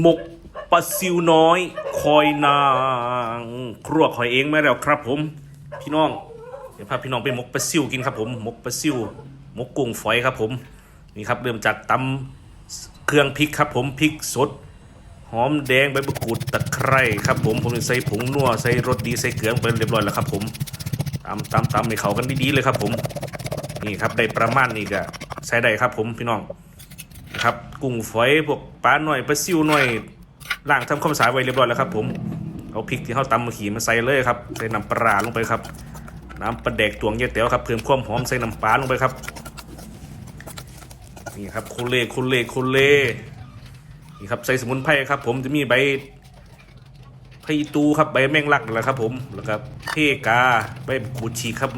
หมกปลาซิวน้อย คอยนาง ครัวคอยเองไม่แล้วครับผม พี่น้อง เดี๋ยวพาพี่น้องไปหมกปลาซิวกินครับผมหมกปลาซิวหมกกุ้งฝอยครับผมนี่ครับเริ่มจากตำเครื่องพริกครับผมพริกสดหอมแดงใบมะกรูดตะไคร้ครับผมผมใส่ผงนัวใส่รสดีใส่เกลือไปเรียบร้อยแล้วครับผมตำตำตำให้เขากันดีๆเลยครับผม นี่ครับได้ประมาณนี้ก็ใส่ได้ครับผมพี่น้อง นะครับกุ้งฝอยพวกปลาหน่อยปลาซิวหน่อยล้างทำความสะอาดไว้เรียบร้อยแล้วครับ ผมเอาพริกที่เขาตำมาขี่มาใส่เลยครับใส่น้ำปลาลงไปครับ น้ำปลาแดกตวงเยอะแต๋วครับเพิ่มความหอมใส่น้ำปลาลงไปครับนี่ครับคุเล่คุเล่คุเล่นี่ครับใส่สมุนไพรครับ ผมจะมีใบไผ่ตูครับใบแมงลักนั่นแหละครับ ผมแล้วก็เพกาใบกูดชีครับ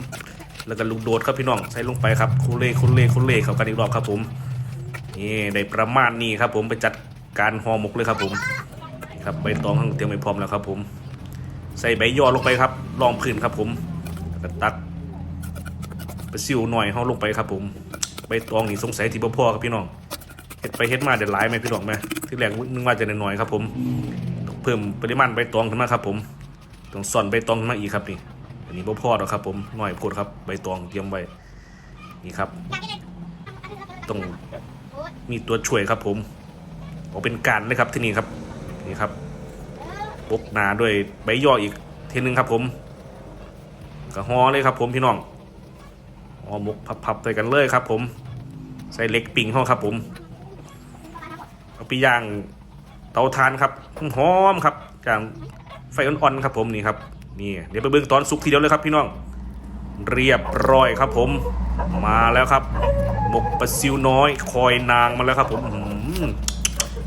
แล้วก็ลูกโดดครับพี่น้องใส่ลงไปครับคุเล่คุเล่คุเล่เข้ากันอีกรอบครับผม นี่ได้ประมาณนี้ครับผมไปจัดการห่อหมกเลยครับผมครับใบตองทั้งเตรียมไว้พร้อมแล้วครับผม ใส่ใบยอลงไปครับรองพื้นครับผมแล้วก็ตักไปซิวหน่อยเขาลงไปครับผมใบตองนี่สงสัยที่บ่พ่อครับพี่น้องเฮ็ดไปเฮ็ดมาเดี๋ยวหลายไหมพี่น้องไหมที่แรกนึกว่าจะหน้อยครับผมต้องเพิ่มปริมาณใบตองขึ้นมาครับผมต้องซ่อนใบตองขึ้นมาอีกครับนี่อันนี้บ่พอหรอกครับผมหน่อยโพดครับใบตองเตรียมไว้นี่ครับต้อง มีตัวช่วยครับผมเอาเป็นการเลยครับที่นี่ครับนี่ครับปกหนาด้วยใบย่ออีกทีหนึงครับ ผมกระหอเลยครับ ผมพี่น้องหอหมกพับๆใส่กันเลยครับ ผม ใส่เล็กปิ่งห้องครับ ผมเอาไปย่างเตาถ่านครับหอมครับย่างไฟอ่อนๆครับ ผมนี่ครับนี่เดี๋ยวไปเบิ่งตอนสุกทีเดียวเลยครับ พี่น้อง เรียบร้อยครับ ผมมาแล้วครับ หมกปลาซิวน้อย คอยนางมาแล้วครับผมหือ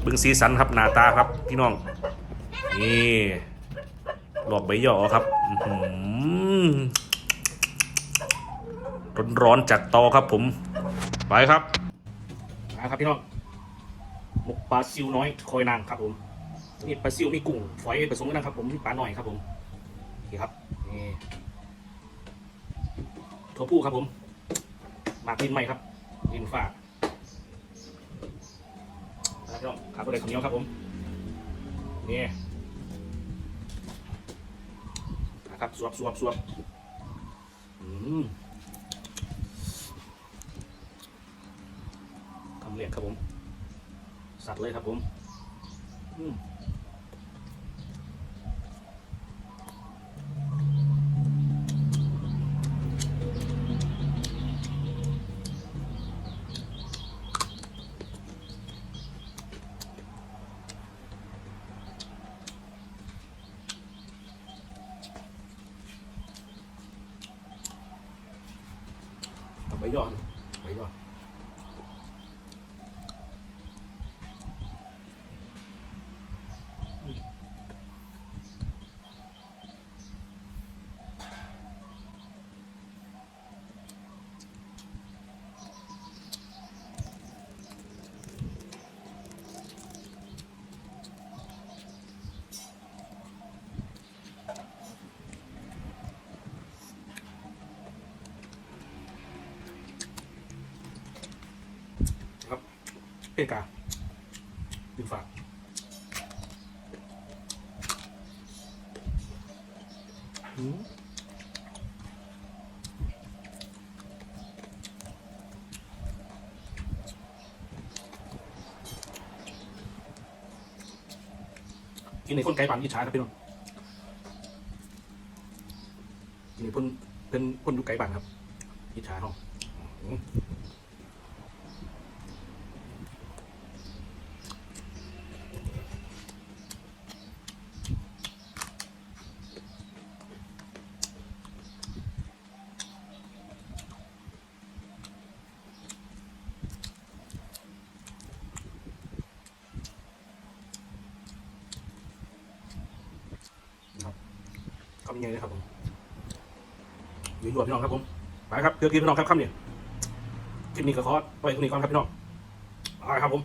เบิ่งสีสันครับหน้าตาครับ พี่น้อง นี่หลอกใบหยอครับอื้อหือร้อนๆจากตอครับผม ไปครับมาครับพี่น้องหมกปลาซิวน้อย คอยนางครับผม นี่ปลาซิวมีกุ้งฝอยผสมกันนะครับผมมีปลาหน่อยครับผมนี่ครับนี่ถั่วผู้ครับผมหมากลิ้นไหมครับ ลิ้นฝาดแล้วก็ขาตัวเด็กข้าวเหนียวครับผมนี่นะครับสวบสวบสวบอืมคำเรียกครับผม สัตว์เลยครับผม อืม เอาไปย่อนไปย่อน เอกาดินฝากอืมกินในคนไก่ปั่นอิจฉาครับพี่น้องกินในคนเป็นคนดูไก่ปั่นครับอิจฉาเขาำยังไงนะครับผมอยู่อยู่พี่น้องครับผมไปครับเพื่อกินพี่น้องครับคำเนี่ยคลิปนี้ก็ขอไปคนนี้ก่อนครับพี่น้องไปครับผม